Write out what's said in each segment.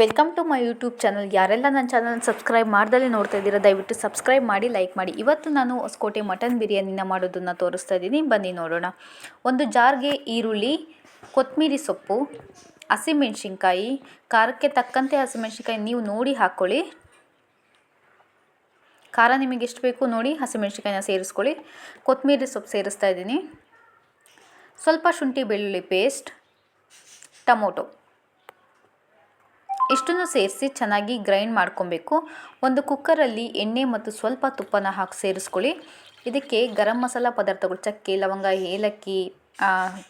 Welcome to my YouTube channel ಯಾರೆಲ್ಲ ನನ್ನ channel subscribe ಮಾಡ್ದಲೇ ನೋಡ್ತಾ ಇದ್ದೀರಾ, ದಯವಿಟ್ಟು ಸಬ್ಸ್ಕ್ರೈಬ್ ಮಾಡಿ ಲೈಕ್ ಮಾಡಿ. ಇವತ್ತು ನಾನು ಹೊಸಕೋಟೆ ಮಟನ್ ಬಿರಿಯಾನಿನ ಮಾಡೋದನ್ನು ತೋರಿಸ್ತಾ ಇದ್ದೀನಿ. ಬನ್ನಿ ನೋಡೋಣ. ಒಂದು ಜಾರ್ಗೆ ಈರುಳ್ಳಿ ಕೊತ್ತಂಬರಿ ಸೊಪ್ಪು, ಹಸಿಮೆಣ್ಸಿನ್ಕಾಯಿ, ಖಾರಕ್ಕೆ ತಕ್ಕಂತೆ ಹಸಿಮೆಣ್ಸಿನ್ಕಾಯಿ ನೀವು ನೋಡಿ ಹಾಕ್ಕೊಳ್ಳಿ ಖಾರ ನಿಮಗೆ ಎಷ್ಟು ಬೇಕು ನೋಡಿ ಹಸಿಮೆಣ್ಸಿನ್ಕಾಯಿನ ಸೇರಿಸ್ಕೊಳ್ಳಿ. ಕೊತ್ತಂಬರಿ ಸೊಪ್ಪು ಸೇರಿಸ್ತಾ ಇದ್ದೀನಿ. ಸ್ವಲ್ಪ ಶುಂಠಿ ಬೆಳ್ಳುಳ್ಳಿ ಪೇಸ್ಟ್ ಟೊಮೊಟೊ. ಇಷ್ಟನ್ನು ಸೇರಿಸಿ ಚೆನ್ನಾಗಿ ಗ್ರೈಂಡ್ ಮಾಡ್ಕೊಬೇಕು. ಒಂದು ಕುಕ್ಕರಲ್ಲಿ ಎಣ್ಣೆ ಮತ್ತು ಸ್ವಲ್ಪ ತುಪ್ಪನ ಹಾಕಿ ಸೇರಿಸ್ಕೊಳ್ಳಿ. ಇದಕ್ಕೆ ಗರಂ ಮಸಾಲ ಪದಾರ್ಥಗಳು, ಚಕ್ಕೆ, ಲವಂಗ, ಏಲಕ್ಕಿ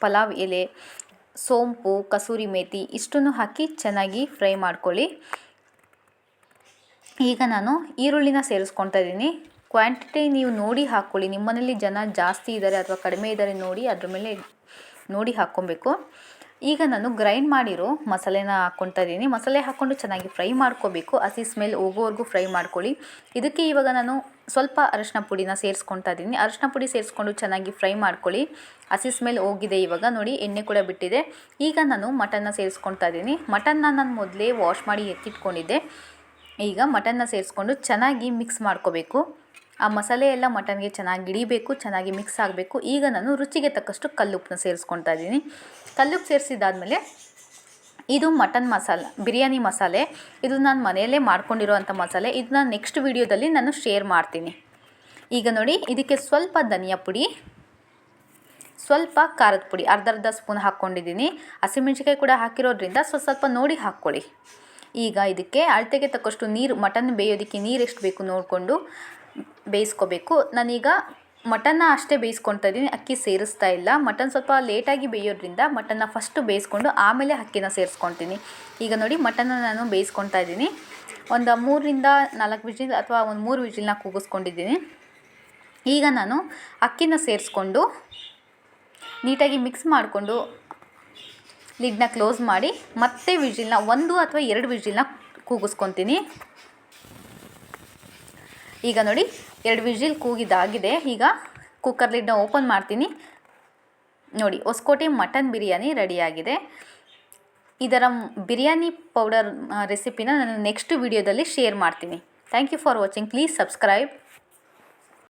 ಪಲಾವ್, ಎಲೆ, ಸೋಂಪು, ಕಸೂರಿ ಮೇಥಿ ಇಷ್ಟನ್ನು ಹಾಕಿ ಚೆನ್ನಾಗಿ ಫ್ರೈ ಮಾಡ್ಕೊಳ್ಳಿ. ಈಗ ನಾನು ಈರುಳ್ಳಿನ ಸೇರಿಸ್ಕೊತಾ ಇದ್ದೀನಿ. ಕ್ವಾಂಟಿಟಿ ನೀವು ನೋಡಿ ಹಾಕ್ಕೊಳ್ಳಿ. ನಿಮ್ಮನೇಲಿ ಜನ ಜಾಸ್ತಿ ಇದ್ದಾರೆ ಅಥವಾ ಕಡಿಮೆ ಇದ್ದಾರೆ ನೋಡಿ ಅದ್ರ ಮೇಲೆ ನೋಡಿ ಹಾಕ್ಕೊಬೇಕು. ಈಗ ನಾನು ಗ್ರೈಂಡ್ ಮಾಡಿರೋ ಮಸಾಲೆನ ಹಾಕ್ಕೊಳ್ತಾ ಇದ್ದೀನಿ. ಮಸಾಲೆ ಹಾಕ್ಕೊಂಡು ಚೆನ್ನಾಗಿ ಫ್ರೈ ಮಾಡ್ಕೋಬೇಕು. ಹಸಿ ಸ್ಮೆಲ್ ಹೋಗೋವರೆಗೂ ಫ್ರೈ ಮಾಡ್ಕೊಳ್ಳಿ. ಇದಕ್ಕೆ ಇವಾಗ ನಾನು ಸ್ವಲ್ಪ ಅರಶಿನ ಪುಡಿನ ಸೇರಿಸ್ಕೊಳ್ತಾ ಇದ್ದೀನಿ. ಅರಶಿನ ಪುಡಿ ಸೇರಿಸ್ಕೊಂಡು ಚೆನ್ನಾಗಿ ಫ್ರೈ ಮಾಡ್ಕೊಳ್ಳಿ. ಹಸಿ ಸ್ಮೆಲ್ ಹೋಗಿದೆ ಇವಾಗ. ನೋಡಿ, ಎಣ್ಣೆ ಕೂಡ ಬಿಟ್ಟಿದೆ. ಈಗ ನಾನು ಮಟನ್ನ ಸೇರಿಸ್ಕೊತಾ ಇದ್ದೀನಿ. ಮಟನ್ನ ನಾನು ಮೊದಲೇ ವಾಶ್ ಮಾಡಿ ಎತ್ತಿಟ್ಕೊಂಡಿದ್ದೆ. ಈಗ ಮಟನ್ನ ಸೇರಿಸ್ಕೊಂಡು ಚೆನ್ನಾಗಿ ಮಿಕ್ಸ್ ಮಾಡ್ಕೋಬೇಕು. ಆ ಮಸಾಲೆ ಎಲ್ಲ ಮಟನ್ಗೆ ಚೆನ್ನಾಗಿ ಹಿಡಿಬೇಕು, ಚೆನ್ನಾಗಿ ಮಿಕ್ಸ್ ಆಗಬೇಕು. ಈಗ ನಾನು ರುಚಿಗೆ ತಕ್ಕಷ್ಟು ಕಲ್ಲುಪ್ಪನ್ನ ಸೇರಿಸ್ಕೊತಾ ಇದ್ದೀನಿ. ಕಲ್ಲುಪ್ಪು ಸೇರಿಸಿದಾದ್ಮೇಲೆ ಇದು ಮಟನ್ ಮಸಾಲೆ, ಬಿರಿಯಾನಿ ಮಸಾಲೆ. ಇದು ನಾನು ಮನೆಯಲ್ಲೇ ಮಾಡ್ಕೊಂಡಿರೋವಂಥ ಮಸಾಲೆ. ಇದನ್ನ ನೆಕ್ಸ್ಟ್ ವಿಡಿಯೋದಲ್ಲಿ ನಾನು ಶೇರ್ ಮಾಡ್ತೀನಿ. ಈಗ ನೋಡಿ, ಇದಕ್ಕೆ ಸ್ವಲ್ಪ ಧನಿಯಾ ಪುಡಿ, ಸ್ವಲ್ಪ ಖಾರದ ಪುಡಿ, ಅರ್ಧ ಅರ್ಧ ಸ್ಪೂನ್ ಹಾಕ್ಕೊಂಡಿದ್ದೀನಿ. ಹಸಿಮೆಣ್ಸಿಕಾಯಿ ಕೂಡ ಹಾಕಿರೋದ್ರಿಂದ ಸ್ವಲ್ಪ ಸ್ವಲ್ಪ ನೋಡಿ ಹಾಕ್ಕೊಳ್ಳಿ. ಈಗ ಇದಕ್ಕೆ ಅಳತೆಗೆ ತಕ್ಕಷ್ಟು ನೀರು, ಮಟನ್ ಬೇಯೋದಕ್ಕೆ ನೀರು ಎಷ್ಟು ಬೇಕು ನೋಡಿಕೊಂಡು ಬೇಯಿಸ್ಕೋಬೇಕು. ನಾನೀಗ ಮಟನ್ನ ಅಷ್ಟೇ ಬೇಯಿಸ್ಕೊತಾ ಇದ್ದೀನಿ. ಅಕ್ಕಿ ಸೇರಿಸ್ತಾ ಇಲ್ಲ. ಮಟನ್ ಸ್ವಲ್ಪ ಲೇಟಾಗಿ ಬೇಯೋದ್ರಿಂದ ಮಟನ್ನ ಫಸ್ಟು ಬೇಯಿಸ್ಕೊಂಡು ಆಮೇಲೆ ಅಕ್ಕಿನ ಸೇರಿಸ್ಕೊತೀನಿ ಈಗ ನೋಡಿ ಮಟನ್ನ ನಾನು ಬೇಯಿಸ್ಕೊತಾ ಇದ್ದೀನಿ. ಒಂದು ಮೂರರಿಂದ ನಾಲ್ಕು ವಿಜಿಲ್ ಅಥವಾ ಒಂದು ಮೂರು ವಿಜಿಲ್ನ ಕೂಗಿಸ್ಕೊಂಡಿದ್ದೀನಿ. ಈಗ ನಾನು ಅಕ್ಕಿನ ಸೇರಿಸ್ಕೊಂಡು ನೀಟಾಗಿ ಮಿಕ್ಸ್ ಮಾಡಿಕೊಂಡು ಲಿಡ್ನ ಕ್ಲೋಸ್ ಮಾಡಿ ಮತ್ತೆ ವಿಜಿಲ್ನ ಒಂದು ಅಥವಾ ಎರಡು ವಿಜಿಲ್ನ ಕೂಗಿಸ್ಕೊತೀನಿ ಈಗ ನೋಡಿ, ಎರಡು ವಿಜಿಲ್ ಕೂಗಿದಾಗಿದೆ ಈಗ ಕುಕ್ಕರ್ ಲಿಡ್ನ ಓಪನ್ ಮಾಡ್ತೀನಿ. ನೋಡಿ, ಹೊಸಕೋಟೆ ಮಟನ್ ಬಿರಿಯಾನಿ ರೆಡಿಯಾಗಿದೆ. ಇದರ ಬಿರಿಯಾನಿ ಪೌಡರ್ ರೆಸಿಪಿನ ನಾನು ನೆಕ್ಸ್ಟ್ ವಿಡಿಯೋದಲ್ಲಿ ಶೇರ್ ಮಾಡ್ತೀನಿ. Thank you for watching please subscribe